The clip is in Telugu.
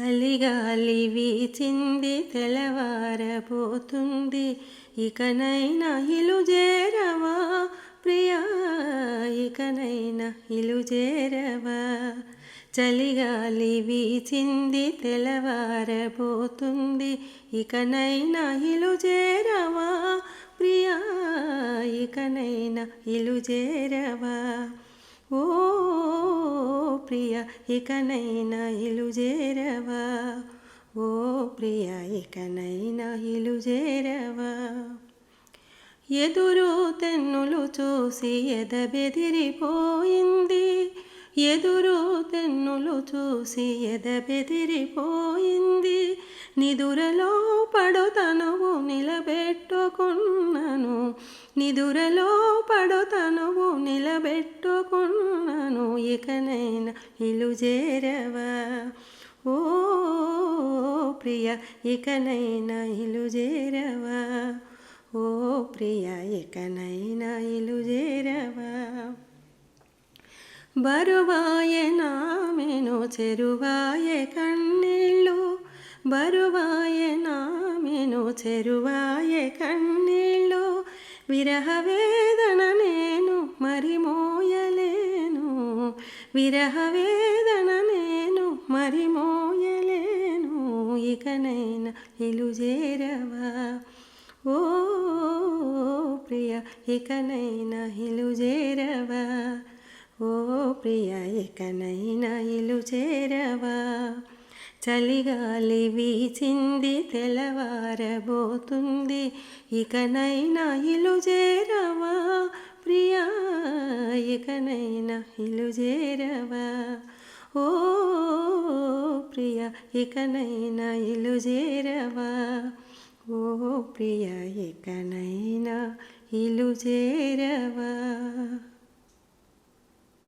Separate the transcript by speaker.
Speaker 1: చలిగాలి వీచింది తెలవారబోతుంది ఇకనైనా ఇలు చేరవా ప్రియా? ఇకనైనా ఇలు చేరవా? చలిగాలి వీచింది తెలవారబోతుంది ఇకనైనా ఇలు చేరవా ప్రియా? ఇకనైనా ఇలు చేరవా? ఓ ప్రియ ఇకనైనా ఇలు చేరవా? ఓ ప్రియ ఇకనైనా ఇలు చేరవా? ఎదురు తెన్నులు చూసి ఎదబెదిరిపోయింది ఎదురు తెన్నులు చూసి ఎదబెదిరిపోయింది నిదురలో పడుతనవు నిలబెట్టుకున్నాను. నిదుర నిదురలో తనువు నిలబెట్టుకున్నాను ఇకనైనా ఇలు చేరవా? ఓ ప్రియ ఇకనైనా ఇలు చేరవా? ఓ ప్రియ ఇకనైనా ఇలు చేరవా? బరువాయే నామెను చెరువాయే కన్నీళ్ళు బరువాయే నామెను చెరువాయే కన్నీళ్ళు. విరహ వేదన నేను మరి మోయలేను విరహ వేదన నేను మరి మోయలేను ఇకనైనా ఇలు చేరవా ఓ ప్రియ ఇకనైనా ఇలు చేరవా ఓ ప్రియ ఇకనైనా ఇలు చేరవా చలిగాలి వీచింది తెల్లవారబోతుంది. ఇకనైనా ఇలు చేరవా ప్రియా? ఇకనైనా ఇలు చేరవా? ఓ ప్రియ ఇకనైనా ఇలు చేరవా? ఓ ప్రియ ఇకనైనా ఇలు చేరవా?